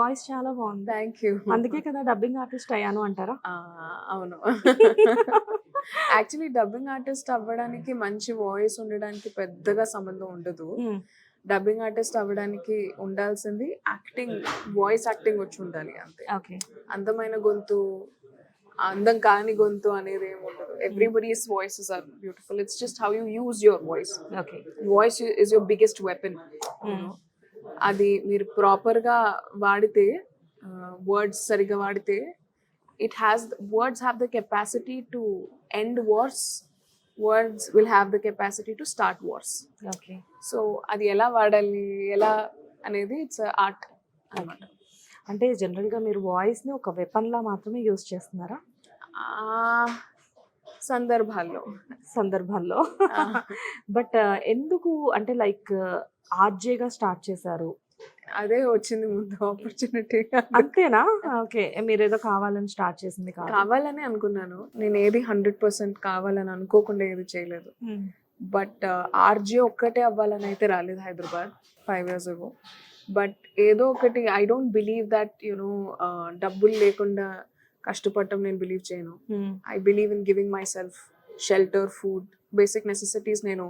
Voice చాలా బాగుంది. Thank you అందుకే కదా డబ్బింగ్ ఆర్టిస్ట్ అయ్యాను అంటారా? అవును. యాక్చువల్లీ డబ్బింగ్ ఆర్టిస్ట్ అవ్వడానికి మంచి వాయిస్ ఉండడానికి పెద్దగా సంబంధం ఉండదు. డబ్బింగ్ ఆర్టిస్ట్ అవ్వడానికి ఉండాల్సింది యాక్టింగ్ వాయిస్ యాక్టింగ్ వచ్చి ఉండాలి అంతే. ఓకే అందమైన గొంతు అందం కాని గొంతు అనేది ఏమి ఉండదు. Everybody's voices are beautiful it's just how you use your voice okay voice is your biggest weapon అది మీరు ప్రాపర్గా వాడితే వర్డ్స్ సరిగా వాడితే it has words have the capacity to end wars words will have the capacity to start wars okay so అది ఎలా వాడాలి? ఎలా అనేది ఇట్స్ ఆర్ట్ అనమాట అంటే జనరల్గా మీరు వాయిస్ని ఒక వెపన్ లా మాత్రమే యూజ్ చేస్తున్నారా? సందర్భాల్లో. సందర్భాల్లో. బట్ ఎందుకు? అంటే లైక్ ఆర్జేగా స్టార్ట్ చేశారు. అదే వచ్చింది ముందు ఆపర్చునిటీ అంతేనా? ఓకే. మీరు ఏదో కావాలని స్టార్ట్ చేసింది కాదు. కావాలని అనుకున్నాను. నేను ఏది హండ్రెడ్ పర్సెంట్ కావాలని అనుకోకుండా ఏది చేయలేదు. బట్ ఆర్జే ఒక్కటే అవ్వాలని అయితే రాలేదు Hyderabad five years ago but ఏదో ఒకటి I don't believe that you know డబ్బులు లేకుండా కష్టపడటం నేను బిలీవ్ చేయను. I believe in giving myself shelter food basic necessities నేను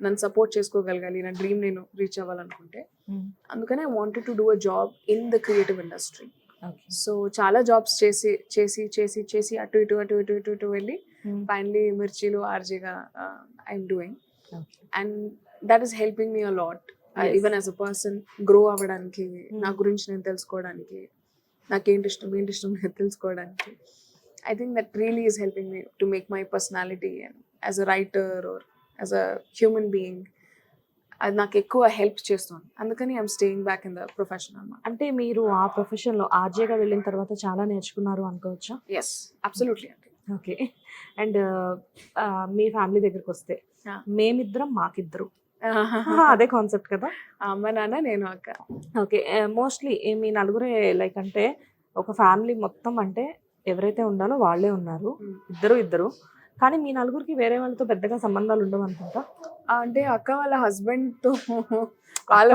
నన్ను సపోర్ట్ చేసుకోగలగాలి నా డ్రీమ్ నేను రీచ్ అవ్వాలనుకుంటే మ్మ్. అందుకనే I wanted to do a job in the creative industry so చాలా జాబ్స్ చేసి చేసి చేసి చేసి అటు ఇటు అటు ఇటు ఇటు ఇటు వెళ్ళి. ఫైనలీ మిర్చిలో ఆర్జీగా I'm doing. And that is helping me a lot. Even as a person grow అవ్వడానికి నా Mm. గురించి నేను తెలుసుకోవడానికి నాకేంటి ఇష్టం ఏంటి ఇష్టం తెలుసుకోవడానికి. I think that really is helping me to make my personality and as a writer or as a human being అది నాకు ఎక్కువ హెల్ప్ చేస్తుంది. అందుకని I'm staying back in the profession అన్నమాట. అంటే మీరు ఆ ప్రొఫెషన్లో ఆర్జేగా వెళ్ళిన తర్వాత చాలా నేర్చుకున్నారు అనుకోవచ్చా? ఎస్ అబ్సల్యూట్లీ అండి. ఓకే అండ్ మీ ఫ్యామిలీ దగ్గరికి వస్తే. మేమిద్దరం మాకిద్దరు. అదే కాన్సెప్ట్ కదా? అమ్మ నాన్న నేను అక్క. ఓకే మోస్ట్లీ మీ నలుగురే లైక్ అంటే ఒక ఫ్యామిలీ మొత్తం అంటే ఎవరైతే ఉండాలో వాళ్ళే ఉన్నారు. ఇద్దరు ఇద్దరు. కానీ మీ నలుగురికి వేరే వాళ్ళతో పెద్దగా సంబంధాలు ఉండవు అనుకుంటా? అంటే అక్క వాళ్ళ హస్బెండ్తో వాళ్ళ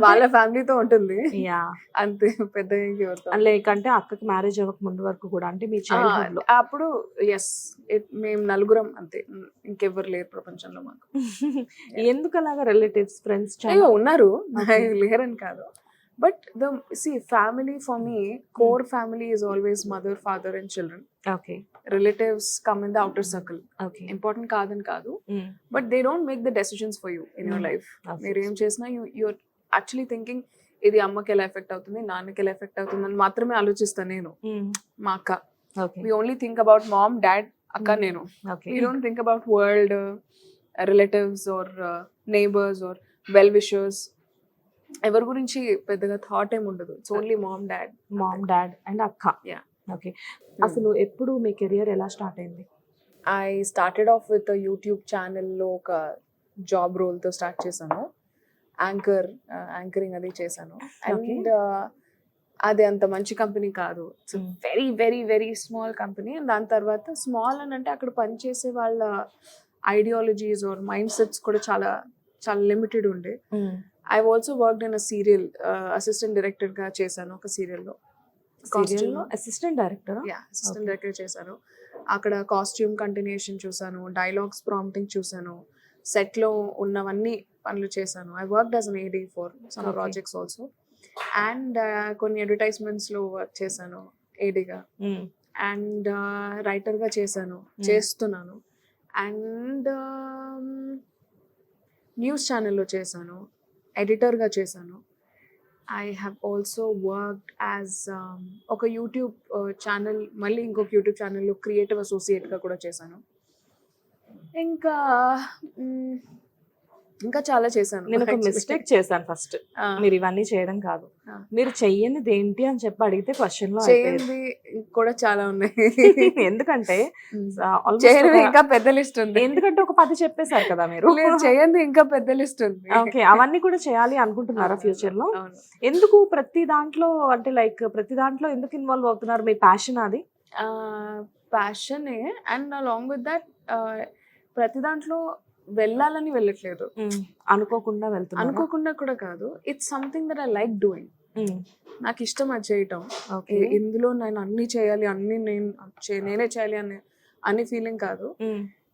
వాళ్ళ- ఫ్యామిలీతో ఉంటుంది. యా. అంతే పెద్దగా ఇంకెవరితో లైక్ అంటే అక్కకి మ్యారేజ్ అవ్వక ముందు వరకు కూడా అంటే మీ చైల్డ్హుడ్లో. ఆ, అప్పుడు ఎస్ మేము నలుగురం అంతే. ఇంకెవ్వరు లేరు ప్రపంచంలో మాకు. ఎందుకు అలాగా రిలేటివ్స్ ఫ్రెండ్స్ ఉన్నారు. లేరని కాదు. But the C family for me core family is always mother father and children okay relatives come in the outer circle okay important కాదని కాదు. But they don't make the decisions for you in your. Life మీరు ఏం చేసినా you your actually thinking ఇది అమ్మకి ఎలా effect అవుతుంది? నాన్నకి ఎలా ఎఫెక్ట్ అవుతుంది అని మాత్రమే ఆలోచిస్తాను నేను. మా అక్క. We only think about mom dad అక్క Mm. నేను. We don't think about world relatives or neighbours or well wishers ఎవరి గురించి పెద్దగా థాట్ ఏమి ఉండదు. It's only mom dad mom dad and అక్క. Yeah. ఓకే అసలు ఎప్పుడు మీ కెరియర్ ఎలా స్టార్ట్ అయింది? I started off with YouTube ఛానల్లో ఒక జాబ్ రోల్తో స్టార్ట్ చేశాను. యాంకర్ యాంకరింగ్ అది చేశాను. అండ్ అది అంత మంచి కంపెనీ కాదు. It's. Very very very small company and దాని తర్వాత స్మాల్ అని అంటే అక్కడ పనిచేసే వాళ్ళ ఐడియాలజీస్ ఆర్ మైండ్ సెట్స్ కూడా చాలా చాలా లిమిటెడ్ ఉండే. I also worked in a serial assistant డైరెక్టర్గా చేశాను ఒక సీరియల్లో సీరియల్లో assistant director ya assistant. Director చేశాను. అక్కడ కాస్ట్యూమ్ కంటిన్యూషన్ చూసాను డైలాగ్స్ ప్రాంప్టింగ్ చూసాను సెట్లో ఉన్నవన్నీ పనులు చేశాను. I work as an AD for some. Projects also and కొన్ని అడ్వర్టైజ్మెంట్స్లో వర్క్ చేశాను ఏడీగా అండ్ రైటర్గా చేశాను చేస్తున్నాను. అండ్ న్యూస్ ఛానల్లో చేశాను. ఎడిటర్గా చేశాను. I have also worked as ఒక యూట్యూబ్ ఛానల్ మళ్ళీ ఇంకొక యూట్యూబ్ ఛానల్లో క్రియేటివ్ అసోసియేట్గా కూడా చేశాను. ఇంకా ఇంకా చాలా చేశాను. నేను ఒక. మిస్టేక్ చేశాను ఫస్ట్ మీరు ఇవన్నీ చేయడం కాదు. మీరు చెయ్యనిది ఏంటి అని చెప్పి అడిగితే క్వశ్చన్లో చేయండి కూడా చాలా ఉన్నాయి. ఎందుకంటే ఒక- ఇంకా పెద్ద లిస్ట్ ఉంది. ఎందుకంటే ఒక పది చెప్పేశారు కదా మీరు. చేయండి ఇంకా పెద్ద లిస్ట్ ఉంది. ఓకే అవన్నీ కూడా చేయాలి అనుకుంటున్నారా ఫ్యూచర్లో ఎందుకు ప్రతి దాంట్లో అంటే లైక్ ప్రతి దాంట్లో ఎందుకు ఇన్వాల్వ్ అవుతున్నారు మీ ప్యాషన్ అది? ప్యాషనే అండ్ అలాంగ్ విత్ దట్ ప్రతి దాంట్లో వెళ్ళాలని వెళ్ళట్లేదు. అనుకోకుండా వెళ్తున్నారు? అనుకోకుండా కూడా కాదు. It's something that I like doing నాకు ఇష్టం అది చేయటం. ఇందులో నేను అన్ని చేయాలి అన్ని నేను నేనే చేయాలి అని అని ఫీలింగ్ కాదు.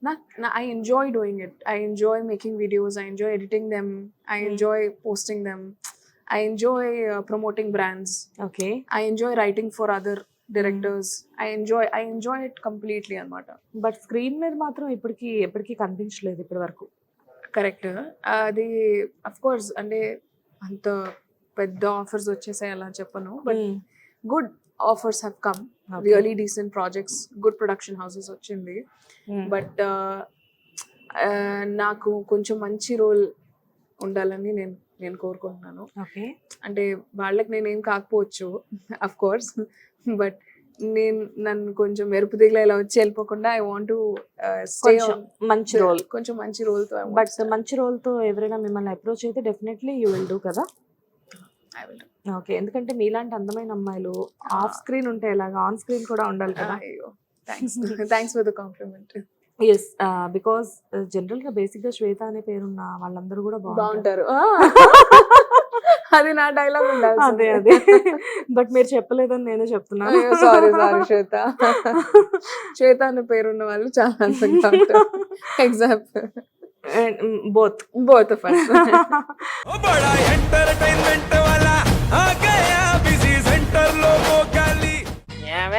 నాకు I enjoy doing it I enjoy making videos I enjoy editing them I enjoy posting them I enjoy promoting brands okay. I enjoy writing for other directors I enjoy I enjoy it completely అనమాట but screen మీద మాత్రం ఇప్పటికి ఎప్పటికీ కనిపించలేదు ఇప్పటి వరకు. Correct అది of course అంటే అంత పెద్ద ఆఫర్స్ వచ్చేసాయి అలా చెప్పను. But good offers have come. Really decent projects good production houses వచ్చింది. బట్ నాకు కొంచెం మంచి రోల్ ఉండాలని నేను నేను కోరుకుంటున్నాను. ఓకే. అంటే వాళ్ళకి నేనేం కాకపోవచ్చు అఫ్ కోర్స్ బట్ నేను నన్ను కొంచెం మెరుపు దిగులు ఇలా వచ్చి వెళ్ళిపోకుండా ఐ వాంట్ కొంచెం మంచి రోల్ కొంచెం మంచి రోల్తో బట్ మంచి రోల్తో ఎవరైనా మిమ్మల్ని అప్రోచ్ అయితే డెఫినెట్లీ యూ విల్ డూ కదా? I will okay. ఎందుకంటే మీలాంటి అందమైన అమ్మాయిలు ఆఫ్ స్క్రీన్ ఉంటే ఎలాగా? ఆన్ స్క్రీన్ కూడా ఉండాలి కదా? అయ్యో. Thanks thanks for the compliment yes because జనరల్గా బేసిక్గా శ్వేత అనే పేరున్న వాళ్ళందరూ కూడా బాగుంటారు. అది నా డైలాగ్ ఉండాలి అదే అదే. బట్ మీరు చెప్పలేదని నేనే చెప్తున్నాను సారీ సారీ శ్వేత. శ్వేత అనే పేరున్న వాళ్ళు చాలా అందంగా ఉంటారు. Example both both first entertainment వాలా ఆ గయా